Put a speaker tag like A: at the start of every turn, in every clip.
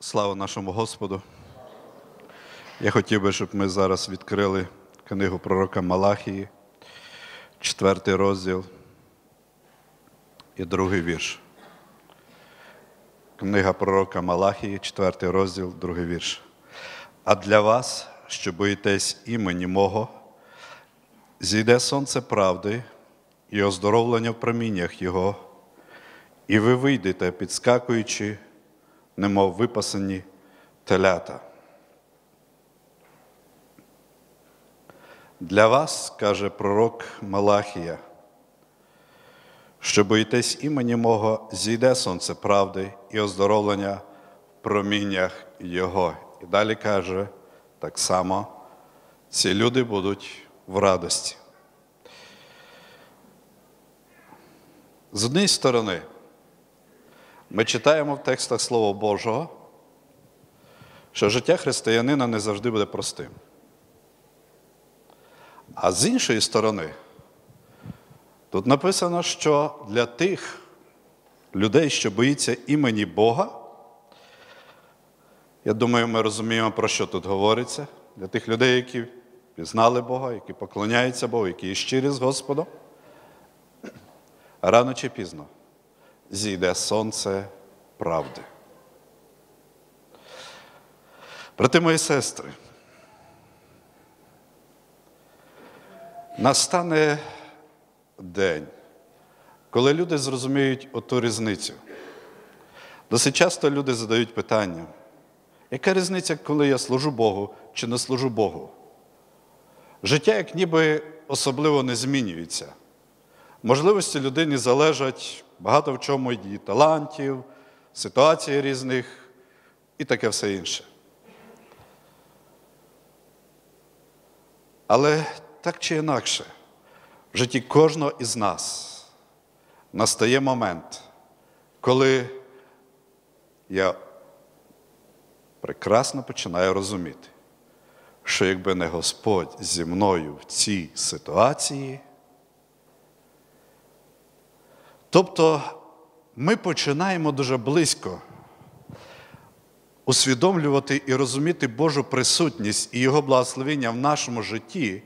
A: Слава нашому Господу. Я хотів би, щоб ми зараз відкрили книгу пророка Малахії, четвертий розділ і другий вірш. Книга пророка Малахії, четвертий розділ, другий вірш. А для вас, що боїтесь імені мого, зійде сонце правди і оздоровлення в проміннях Його, і ви вийдете, підскакуючи, немов випасані телята. Для вас, каже пророк Малахія, що боїтесь імені мого, зійде сонце правди і оздоровлення в проміннях Його. І далі каже, так само, ці люди будуть в радості. З однієї сторони, ми читаємо в текстах Слова Божого, що життя християнина не завжди буде простим. А з іншої сторони, тут написано, що для тих людей, що боїться імені Бога, я думаю, ми розуміємо, про що тут говориться, для тих людей, які пізнали Бога, які поклоняються Богу, які є щирі з Господом, рано чи пізно зійде сонце правди. Брати мої сестри, настане день, коли люди зрозуміють оту різницю. Досить часто люди задають питання, яка різниця, коли я служу Богу чи не служу Богу? Життя, як ніби особливо не змінюється. Можливості людини залежать багато в чому її талантів, ситуацій різних і таке все інше. Але так чи інакше, в житті кожного із нас настає момент, коли я прекрасно починаю розуміти, що якби не Господь зі мною в цій ситуації, тобто ми починаємо дуже близько усвідомлювати і розуміти Божу присутність і Його благословення в нашому житті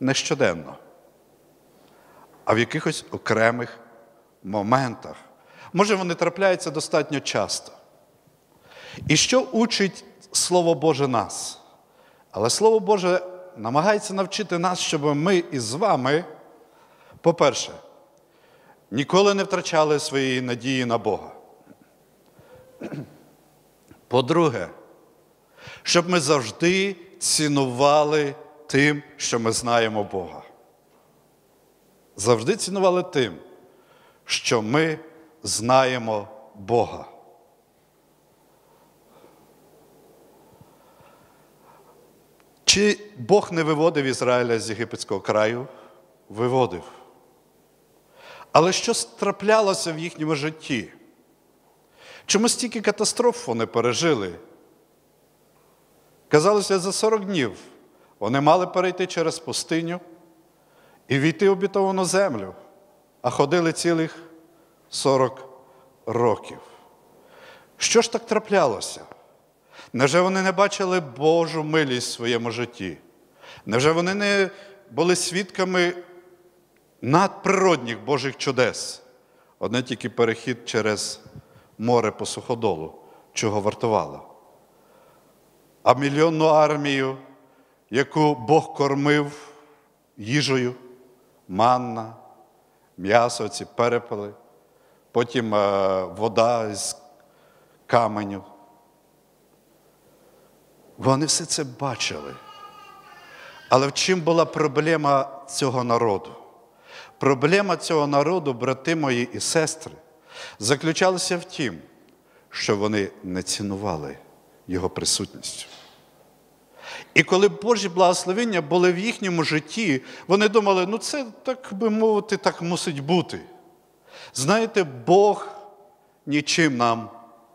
A: не щоденно, а в якихось окремих моментах. Може, вони трапляються достатньо часто. І що учить Слово Боже нас? Але Слово Боже намагається навчити нас, щоб ми із вами, по-перше, ніколи не втрачали своєї надії на Бога. По-друге, щоб ми завжди цінували тим, що ми знаємо Бога. Завжди цінували тим, що ми знаємо Бога. Чи Бог не виводив Ізраїля з єгипетського краю? Виводив. Але що траплялося в їхньому житті? Чому стільки катастроф вони пережили? Казалося, за 40 днів вони мали перейти через пустиню і війти в обітовану землю, а ходили цілих 40 років. Що ж так траплялося? Невже вони не бачили Божу милість в своєму житті? Невже вони не були свідками надприродних Божих чудес? Одне тільки перехід через море по суходолу, чого вартувало. А мільйонну армію, яку Бог кормив їжею, манна, м'ясо, ці перепели, потім вода з каменю. Вони все це бачили. Але в чим була проблема цього народу? Проблема цього народу, брати мої і сестри, заключалася в тім, що вони не цінували його присутністю. І коли Божі благословення були в їхньому житті, вони думали, ну це, так би мовити, так мусить бути. Знаєте, Бог нічим нам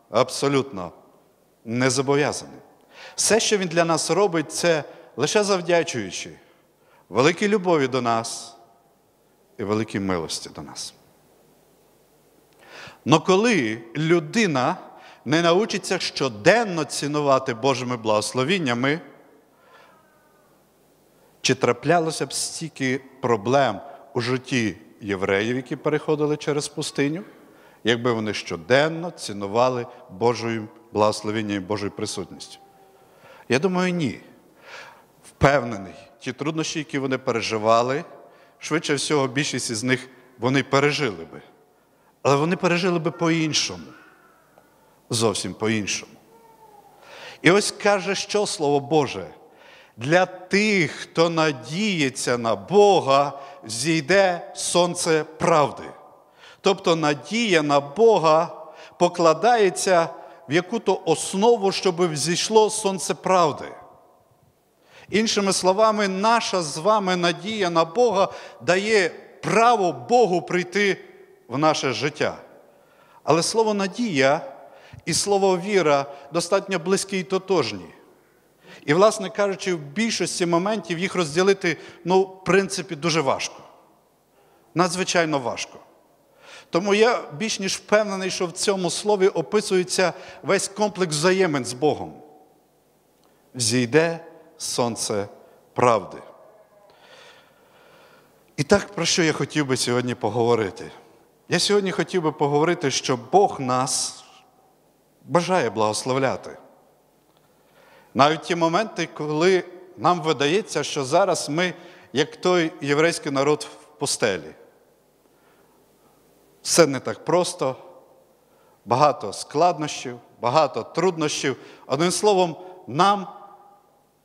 A: абсолютно не зобов'язаний. Все, що Він для нас робить, це лише завдячуючи великій любові до нас великій милості до нас. Но коли людина не научиться щоденно цінувати Божими благословіннями, чи траплялося б стільки проблем у житті євреїв, які переходили через пустиню, якби вони щоденно цінували Божою благословіння і Божою присутністю? Я думаю, ні. Впевнений, ті труднощі, які вони переживали, швидше всього, більшість із них вони пережили би. Але вони пережили би по-іншому. Зовсім по-іншому. І ось каже, що Слово Боже. Для тих, хто надіється на Бога, зійде сонце правди. Тобто надія на Бога покладається в яку-то основу, щоб взійшло сонце правди. Іншими словами, наша з вами надія на Бога дає право Богу прийти в наше життя. Але слово надія і слово віра достатньо близькі і тотожні. І, власне кажучи, в більшості моментів їх розділити, ну, в принципі, дуже важко. Надзвичайно важко. Тому я більш ніж впевнений, що в цьому слові описується весь комплекс взаємин з Богом. Зійде сонце правди. І так, про що я хотів би сьогодні поговорити? Я сьогодні хотів би поговорити, що Бог нас бажає благословляти. Навіть ті моменти, коли нам видається, що зараз ми, як той єврейський народ в постелі. Все не так просто, багато складнощів, багато труднощів. Одним словом, нам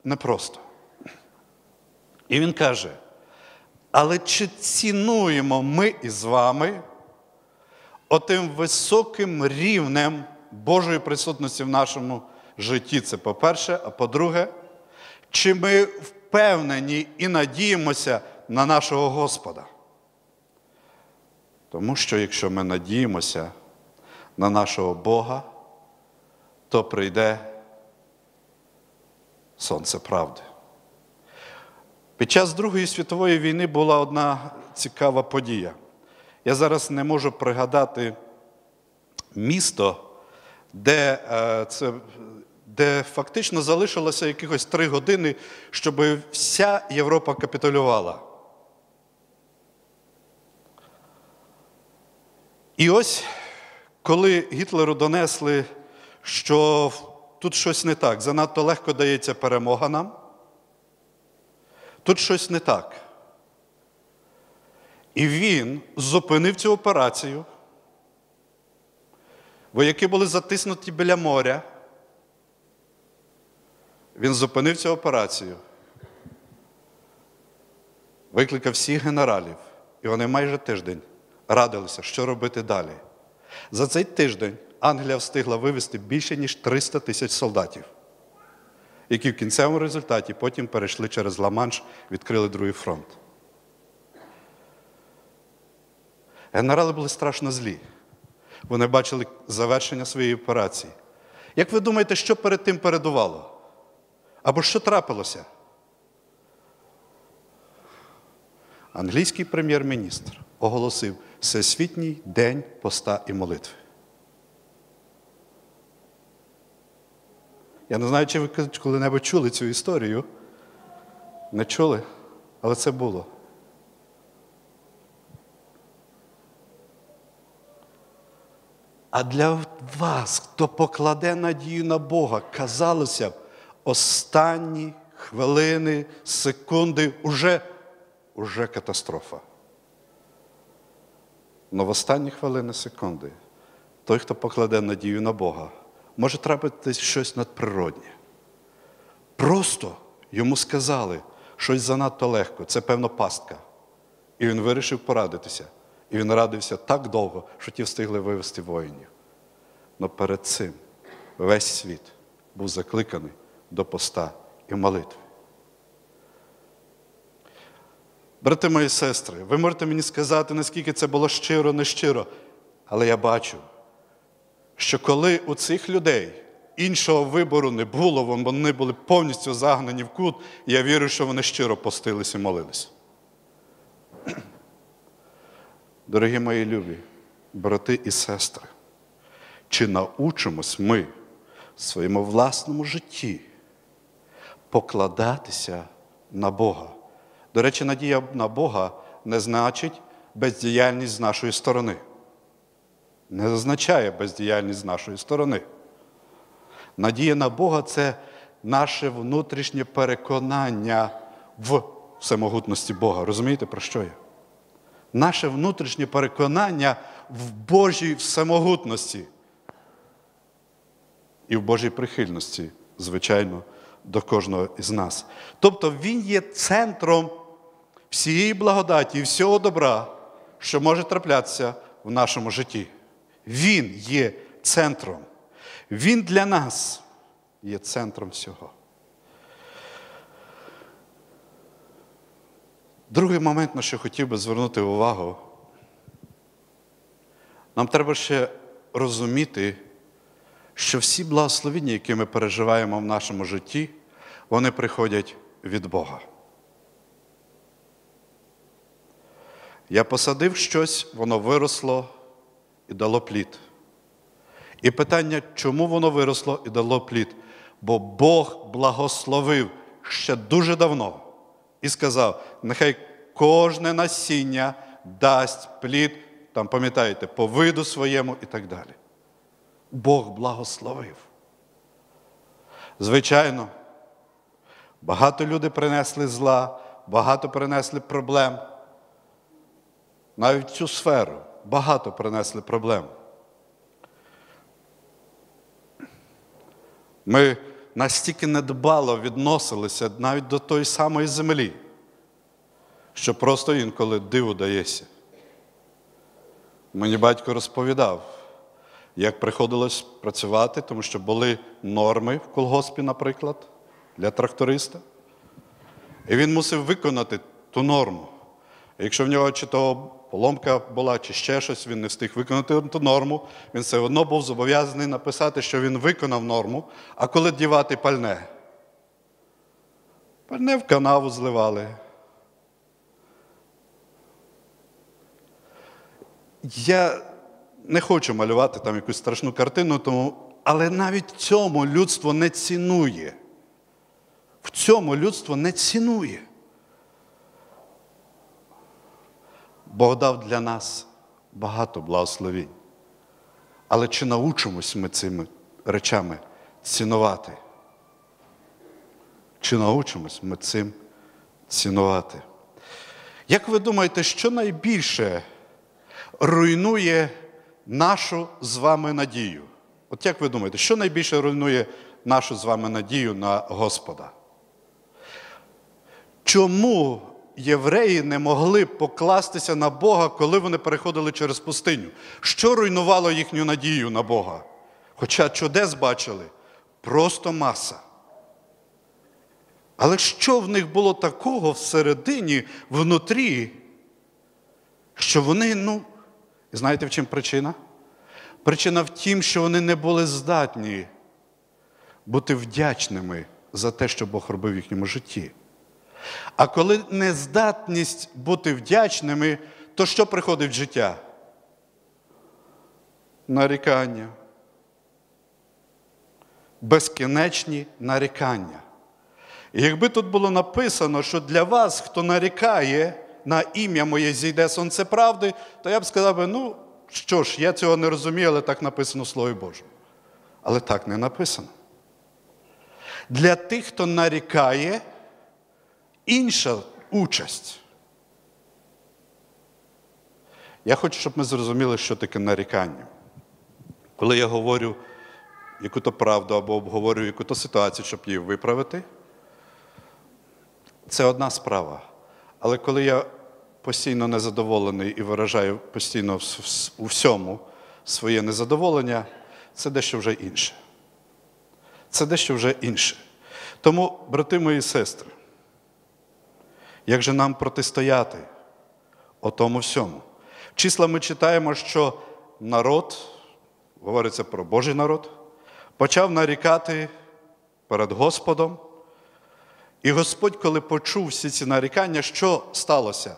A: непросто. І він каже: але чи цінуємо ми із вами отим високим рівнем Божої присутності в нашому житті? Це по-перше, а по-друге, чи ми впевнені і надіємося на нашого Господа? Тому що якщо ми надіємося на нашого Бога, то прийде сонце правди. Під час Другої світової війни була одна цікава подія. Я зараз не можу пригадати місто, де е, це, де фактично залишилося якихось три години, щоб вся Європа капітулювала. І ось, коли Гітлеру донесли, що тут щось не так, занадто легко дається перемога нам, тут щось не так. І він зупинив цю операцію. Вояки були затиснуті біля моря. Він зупинив цю операцію. Викликав всіх генералів, і вони майже тиждень радилися, що робити далі. За цей тиждень Англія встигла вивезти більше, ніж 300 тисяч солдатів, які в кінцевому результаті потім перейшли через Ла-Манш, відкрили другий фронт. Генерали були страшно злі. Вони бачили завершення своєї операції. Як ви думаєте, що перед тим передувало? Або що трапилося? Англійський прем'єр-міністр оголосив Всесвітній день поста і молитви. Я не знаю, чи ви коли-небудь чули цю історію. Не чули, але це було. А для вас, хто покладе надію на Бога, казалося б, останні хвилини, секунди уже, уже катастрофа. Но в останні хвилини секунди той, хто покладе надію на Бога, може трапитись щось надприроднє. Просто йому сказали щось занадто легко, це певно пастка. І він вирішив порадитися. І він радився так довго, що ті встигли вивести воїнів. Но перед цим весь світ був закликаний до поста і молитви. Брати мої сестри, ви можете мені сказати, наскільки це було щиро, не щиро, але я бачу, що коли у цих людей іншого вибору не було, вони були повністю загнані в кут, я вірю, що вони щиро постились і молились. Дорогі мої любі, брати і сестри, чи научимось ми в своєму власному житті покладатися на Бога. До речі, надія на Бога не значить бездіяльність з нашої сторони. Не означає бездіяльність з нашої сторони. Надія на Бога це наше внутрішнє переконання в всемогутності Бога. Розумієте, про що я? Наше внутрішнє переконання в Божій всемогутності і в Божій прихильності, звичайно, до кожного із нас. Тобто Він є центром всієї благодаті і всього добра, що може траплятися в нашому житті. Він є центром. Він для нас є центром всього. Другий момент, на що хотів би звернути увагу, нам треба ще розуміти, що всі благословіння, які ми переживаємо в нашому житті, вони приходять від Бога. Я посадив щось, воно виросло і дало плід. І питання, чому воно виросло і дало плід? Бо Бог благословив ще дуже давно і сказав: нехай кожне насіння дасть плід, там, пам'ятаєте, по виду своєму і так далі. Бог благословив. Звичайно, багато людей принесли зла, багато принесли проблем. Навіть цю сферу багато принесли проблем. Ми настільки недбало відносилися навіть до тої самої землі, що просто інколи диву дається. Мені батько розповідав, як приходилось працювати, тому що були норми в колгоспі, наприклад, для тракториста. І він мусив виконати ту норму. Якщо в нього чи то поломка була, чи ще щось, він не встиг виконати ту норму, він все одно був зобов'язаний написати, що він виконав норму, а коли дівати пальне. Пальне в канаву зливали. Я не хочу малювати там якусь страшну картину, тому, але навіть цьому людство не цінує. В цьому людство не цінує. Бог дав для нас багато благословінь. Але чи научимось ми цими речами цінувати? Чи научимось ми цим цінувати? Як ви думаєте, що найбільше руйнує нашу з вами надію? От як ви думаєте, що найбільше руйнує нашу з вами надію на Господа? Чому євреї не могли покластися на Бога, коли вони переходили через пустиню? Що руйнувало їхню надію на Бога? Хоча чудес бачили просто маса. Але що в них було такого всередині, внутрі, що вони, ну, знаєте, в чим причина? Причина в тім, що вони не були здатні бути вдячними за те, що Бог робив в їхньому житті. А коли нездатність бути вдячними, то що приходить в життя? Нарікання. Безкінечні нарікання. І якби тут було написано, що для вас, хто нарікає на ім'я моє зійде сонце правди, то я б сказав, би, ну що ж, я цього не розумію, але так написано в Слові Божому. Але так не написано. Для тих, хто нарікає, інша участь. Я хочу, щоб ми зрозуміли, що таке нарікання. Коли я говорю яку-то правду або обговорюю яку-то ситуацію, щоб її виправити, це одна справа. Але коли я постійно незадоволений і виражаю постійно у всьому своє незадоволення, це дещо вже інше. Це дещо вже інше. Тому, брати мої сестри, як же нам протистояти отому всьому? В числа ми читаємо, що народ, говориться про Божий народ, почав нарікати перед Господом. І Господь, коли почув всі ці нарікання, що сталося?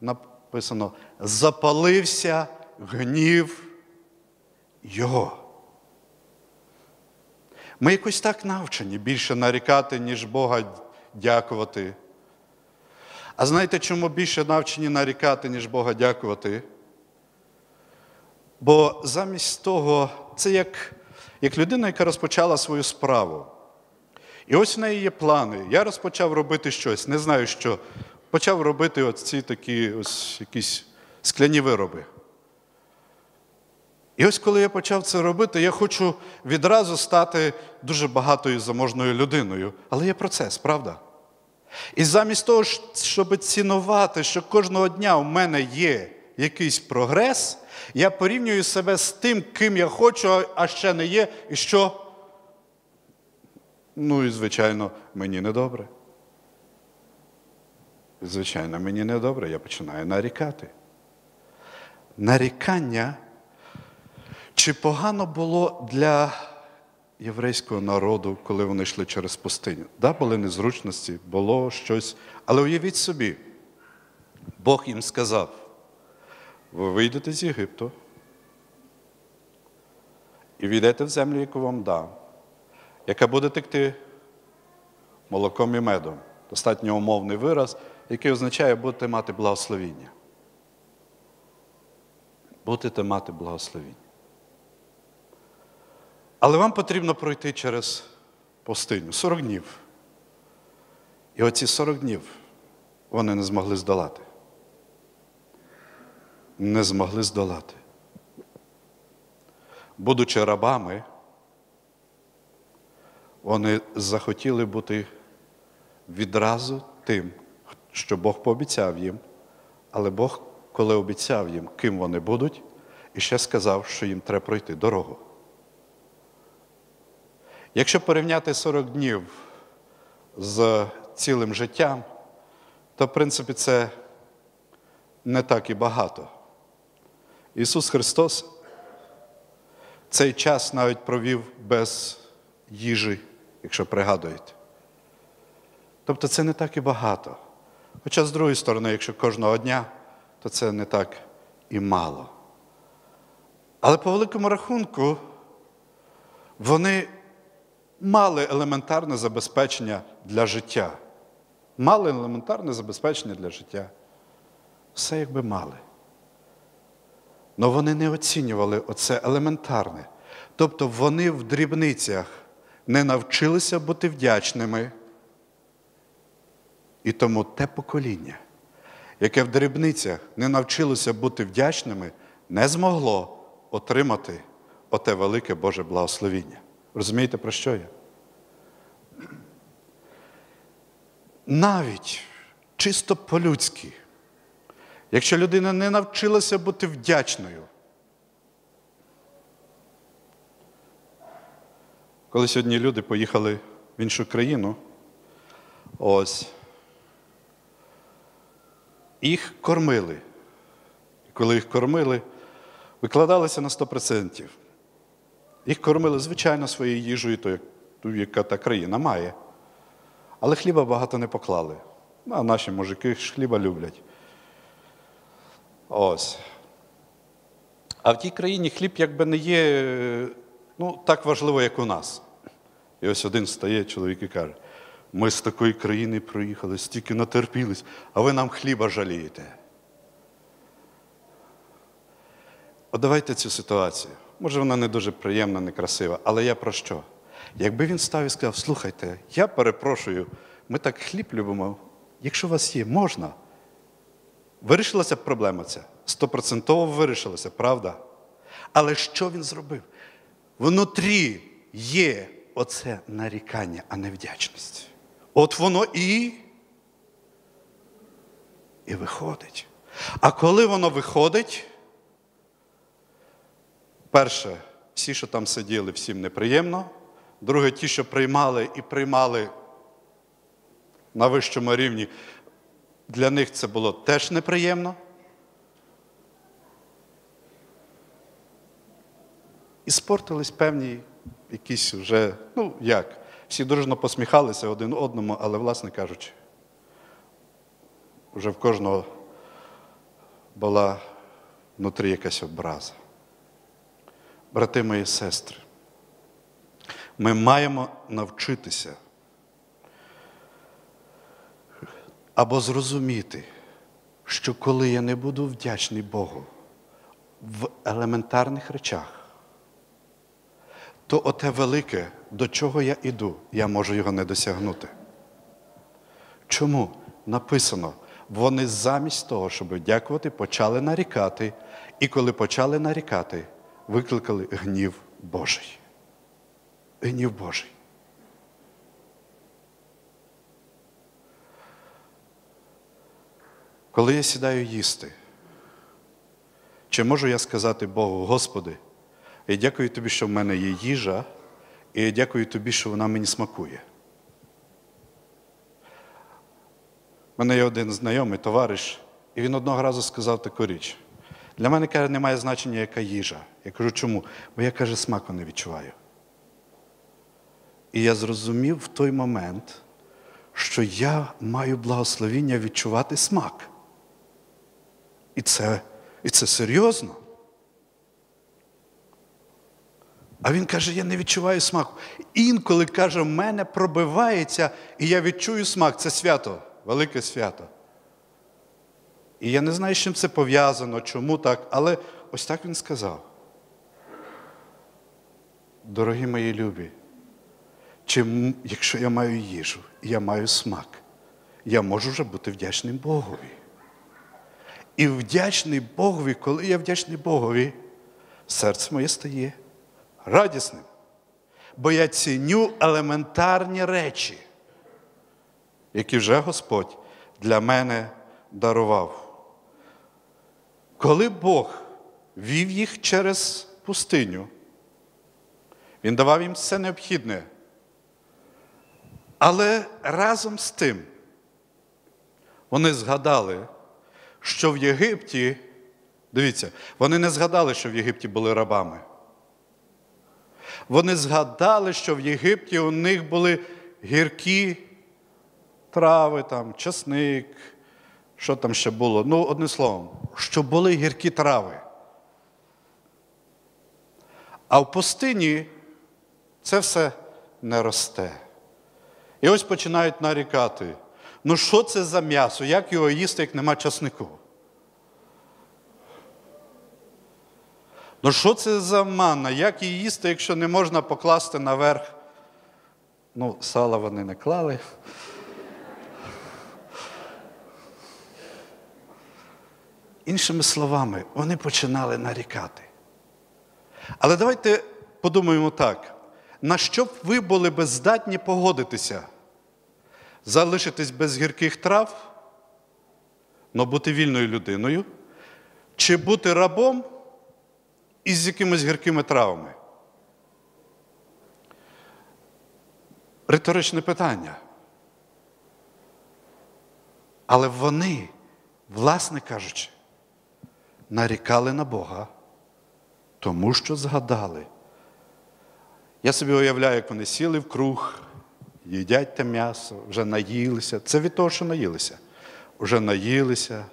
A: Написано: запалився гнів Його. Ми якось так навчені більше нарікати, ніж Бога дякувати. А знаєте, чому більше навчені нарікати, ніж Бога дякувати? Бо замість того, це як, як людина, яка розпочала свою справу. І ось в неї є плани. Я розпочав робити щось, не знаю що. Почав робити оці такі ось якісь скляні вироби. І ось коли я почав це робити, я хочу відразу стати дуже багатою заможною людиною. Але є процес, правда? І замість того, щоб цінувати, що кожного дня у мене є якийсь прогрес, я порівнюю себе з тим, ким я хочу, а ще не є, і що? Ну і, звичайно, мені недобре. Звичайно, мені недобре, я починаю нарікати. Нарікання, чи погано було для єврейського народу, коли вони йшли через пустиню? Да, були незручності, було щось. Але уявіть собі, Бог їм сказав: ви вийдете з Єгипту і війдете в землю, яку вам дав, яка буде текти молоком і медом. Достатньо умовний вираз, який означає будете мати благословіння. Будете мати благословіння. Але вам потрібно пройти через пустиню 40 днів. І оці 40 днів вони не змогли здолати. Не змогли здолати. Будучи рабами, вони захотіли бути відразу тим, що Бог пообіцяв їм, але Бог, коли обіцяв їм, ким вони будуть, і ще сказав, що їм треба пройти дорогу. Якщо порівняти 40 днів з цілим життям, то, в принципі, це не так і багато. Ісус Христос цей час навіть провів без їжі, якщо пригадуєте. Тобто це не так і багато. Хоча, з другої сторони, якщо кожного дня, то це не так і мало. Але по великому рахунку, вони мали елементарне забезпечення для життя. Мали елементарне забезпечення для життя. Все якби мали. Але вони не оцінювали оце елементарне. Тобто вони в дрібницях не навчилися бути вдячними. І тому те покоління, яке в дрібницях не навчилося бути вдячними, не змогло отримати оте велике Боже благословіння. Розумієте, про що я? Навіть чисто по-людськи, якщо людина не навчилася бути вдячною, коли сьогодні люди поїхали в іншу країну, ось, їх кормили. І Коли їх кормили, викладалися на 100%. Їх кормили, звичайно, своєю їжею, то, яка та країна має. Але хліба багато не поклали. Ну, а наші мужики ж хліба люблять. Ось. А в тій країні хліб якби не є ну, так важливо, як у нас. І ось один стає чоловік і каже: ми з такої країни приїхали, стільки натерпілись, а ви нам хліба жалієте. От давайте цю ситуацію. Може, вона не дуже приємна, некрасива, але я про що? Якби він став і сказав, слухайте, я перепрошую, ми так хліб любимо, якщо у вас є, можна. Вирішилася б проблема ця? Стопроцентово вирішилася, правда? Але що він зробив? Внутрі є оце нарікання, а не вдячність. От воно і і виходить. А коли воно виходить, перше, всі, що там сиділи, всім неприємно. Друге, ті, що приймали і приймали на вищому рівні, для них це було теж неприємно. І спортились певні якісь вже, ну як, всі дружно посміхалися один одному, але, власне кажучи, вже в кожного була внутрі якась образа. Брати мої сестри, Ми маємо навчитися або зрозуміти, що коли я не буду вдячний Богу в елементарних речах, то оте велике, до чого я іду, я можу його не досягнути. Чому? Написано, вони замість того, щоб дякувати, почали нарікати, і коли почали нарікати, викликали гнів Божий. Гнів Божий. Коли я сідаю їсти, чи можу я сказати Богу, Господи, я дякую тобі, що в мене є їжа, і я дякую тобі, що вона мені смакує. У мене є один знайомий товариш, і він одного разу сказав таку річ. Для мене каже, немає значення, яка їжа. Я кажу, чому? Бо я каже, смаку не відчуваю. І я зрозумів в той момент, що я маю благословіння відчувати смак. І це, І це серйозно. А він каже, я не відчуваю смаку. Інколи каже, в мене пробивається, і я відчую смак. Це свято, велике свято. І я не знаю, з чим це пов'язано, чому так, але ось так він сказав. Дорогі мої любі, чи, якщо я маю їжу, я маю смак, я можу вже бути вдячним Богові. І вдячний Богові, коли я вдячний Богові, серце моє стає радісним. Бо я ціню елементарні речі, які вже Господь для мене дарував. Коли Бог вів їх через пустиню, Він давав їм все необхідне. Але разом з тим вони згадали, що в Єгипті, дивіться, вони не згадали, що в Єгипті були рабами. Вони згадали, що в Єгипті у них були гіркі трави, там, часник, що там ще було? Ну, одним словом, що були гіркі трави. А в пустині це все не росте. І ось починають нарікати. Ну, що це за м'ясо? Як його їсти, як нема часнику? Ну, що це за манна? Як її їсти, якщо не можна покласти наверх? Ну, сала вони не клали. Іншими словами, вони починали нарікати. Але давайте подумаємо так: на що б ви були би здатні погодитися? Залишитись без гірких трав, але бути вільною людиною, чи бути рабом із якимись гіркими травами? Риторичне питання. Але вони, власне кажучи, нарікали на Бога, тому що згадали. Я собі уявляю, як вони сіли в круг, їдять те м'ясо, вже наїлися. Це від того, що наїлися. Вже наїлися.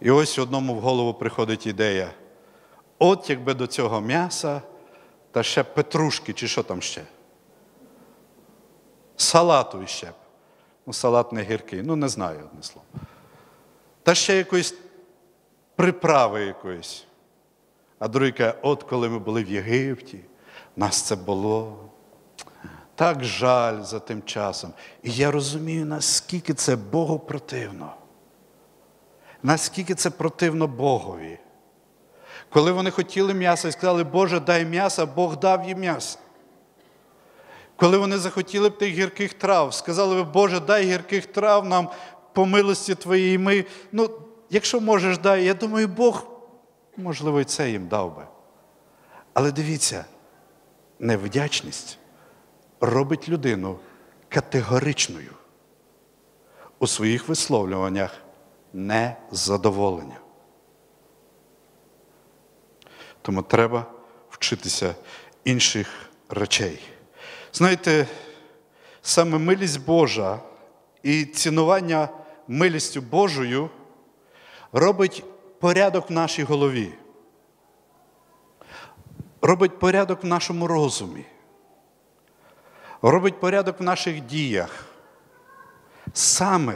A: І ось одному в голову приходить ідея. От якби до цього м'яса та ще петрушки, чи що там ще. Салату іще. Ну, салат не гіркий, ну не знаю одне слово. Та ще якоїсь приправи якоїсь. А другий каже, от коли ми були в Єгипті, нас це було. Так жаль за тим часом. І я розумію, наскільки це Богу противно. Наскільки це противно Богові. Коли вони хотіли м'ясо і сказали, Боже, дай м'ясо, Бог дав їм м'ясо. Коли вони захотіли б тих гірких трав, сказали б, Боже, дай гірких трав нам по милості Твоїй ми. Ну, якщо можеш, дай. Я думаю, Бог, можливо, і це їм дав би. Але дивіться, невдячність робить людину категоричною у своїх висловлюваннях незадоволення. Тому треба вчитися інших речей. Знаєте, саме милість Божа і цінування милістю Божою робить порядок в нашій голові, робить порядок в нашому розумі. робить порядок в наших діях. Саме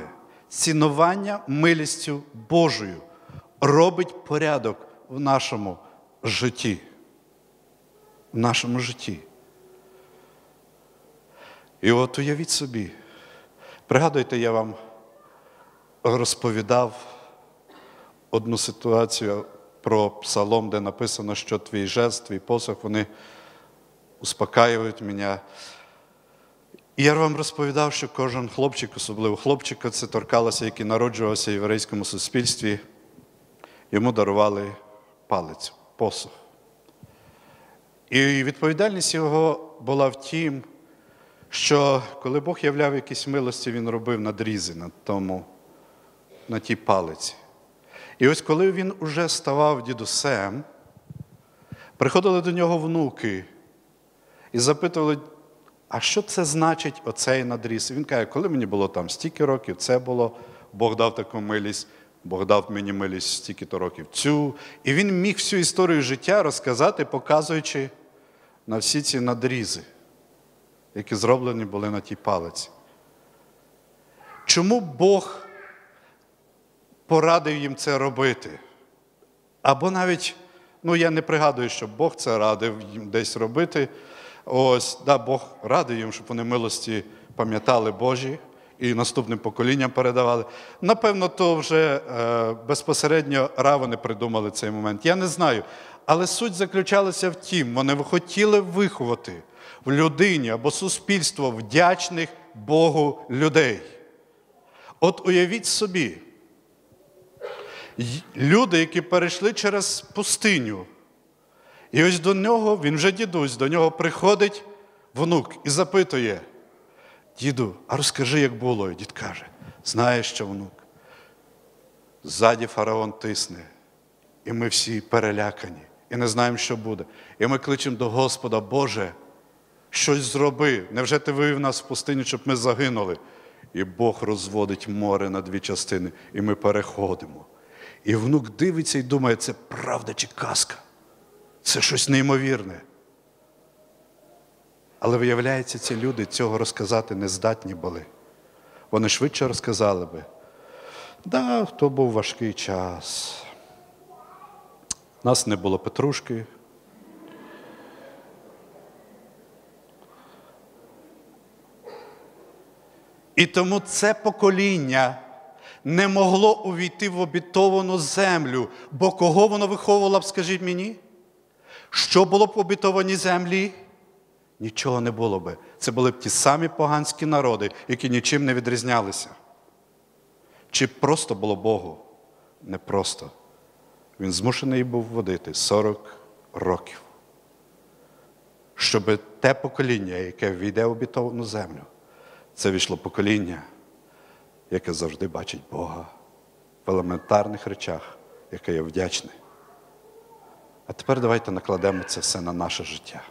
A: цінування милістю Божою робить порядок в нашому житті. В нашому житті. І от уявіть собі, пригадуйте, я вам розповідав одну ситуацію про псалом, де написано, що твій жест, твій посох, вони успокаюють мене. І я вам розповідав, що кожен хлопчик, особливо хлопчика, це торкалося, який народжувався в єврейському суспільстві, йому дарували палицю, посох. І відповідальність його була в тім, що коли Бог являв якісь милості, він робив надрізи на тому, на тій палиці. І ось коли він уже ставав дідусем, приходили до нього внуки і запитували, а що це значить оцей надріз? І він каже, коли мені було там стільки років, це було, Бог дав таку милість, Бог дав мені милість стільки-то років цю. І він міг всю історію життя розказати, показуючи на всі ці надрізи, які зроблені були на тій палиці. Чому Бог порадив їм це робити? Або навіть, ну я не пригадую, що Бог це радив їм десь робити. Ось, да, Бог радив їм, щоб вони милості пам'ятали Божі і наступним поколінням передавали. Напевно, то вже е, безпосередньо равини придумали цей момент. Я не знаю. Але суть заключалася в тім, вони хотіли виховати в людині або суспільство вдячних Богу людей. От уявіть собі, люди, які перейшли через пустиню, і ось до нього, він вже дідусь, до нього приходить внук і запитує: Діду, а розкажи, як було. І дід каже: знаєш що, внук? Ззаді фараон тисне, і ми всі перелякані, і не знаємо, що буде. І ми кличемо до Господа, Боже, щось зроби. Невже ти вивів нас в пустиню, щоб ми загинули? І Бог розводить море на дві частини, і ми переходимо. І внук дивиться і думає, це правда чи казка. Це щось неймовірне. Але виявляється, ці люди цього розказати не здатні були. Вони швидше розказали би. Да, то був важкий час. Нас не було петрушки. І тому це покоління не могло увійти в обітовану землю, бо кого воно виховувало б, скажіть мені? Що було б в обітованій землі? Нічого не було би. Це були б ті самі поганські народи, які нічим не відрізнялися. Чи просто було Богу? Не просто. Він змушений був водити 40 років. Щоб те покоління, яке війде в обітовану землю, це війшло покоління, яке завжди бачить Бога в елементарних речах, яке є вдячне. А тепер давайте накладемо це все на наше життя.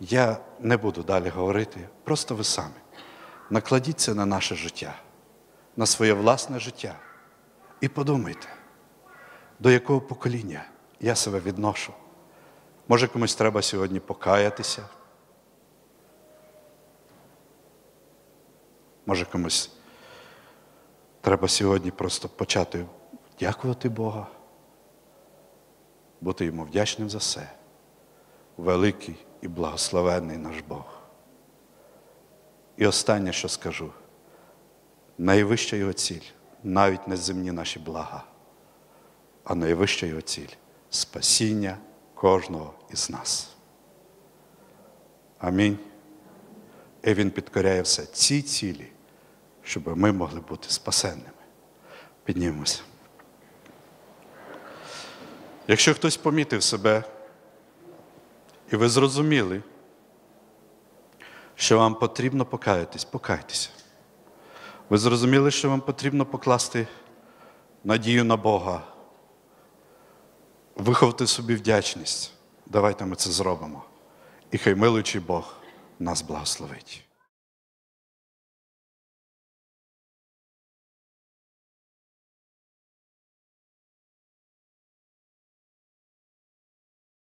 A: Я не буду далі говорити, просто ви самі. Накладіть це на наше життя, на своє власне життя. І подумайте, до якого покоління я себе відношу. Може, комусь треба сьогодні покаятися. Може, комусь треба сьогодні просто почати дякувати Бога, бути йому вдячним за все. Великий і благословенний наш Бог. І останнє, що скажу, найвища його ціль, навіть не земні наші блага, а найвища його ціль спасіння кожного із нас. Амінь. І Він підкоряє все ці цілі, щоб ми могли бути спасенними. Піднімемося. Якщо хтось помітив себе, і ви зрозуміли, що вам потрібно покаятись, покайтеся. Ви зрозуміли, що вам потрібно покласти надію на Бога, виховати собі вдячність. Давайте ми це зробимо. І хай милуючий Бог нас благословить.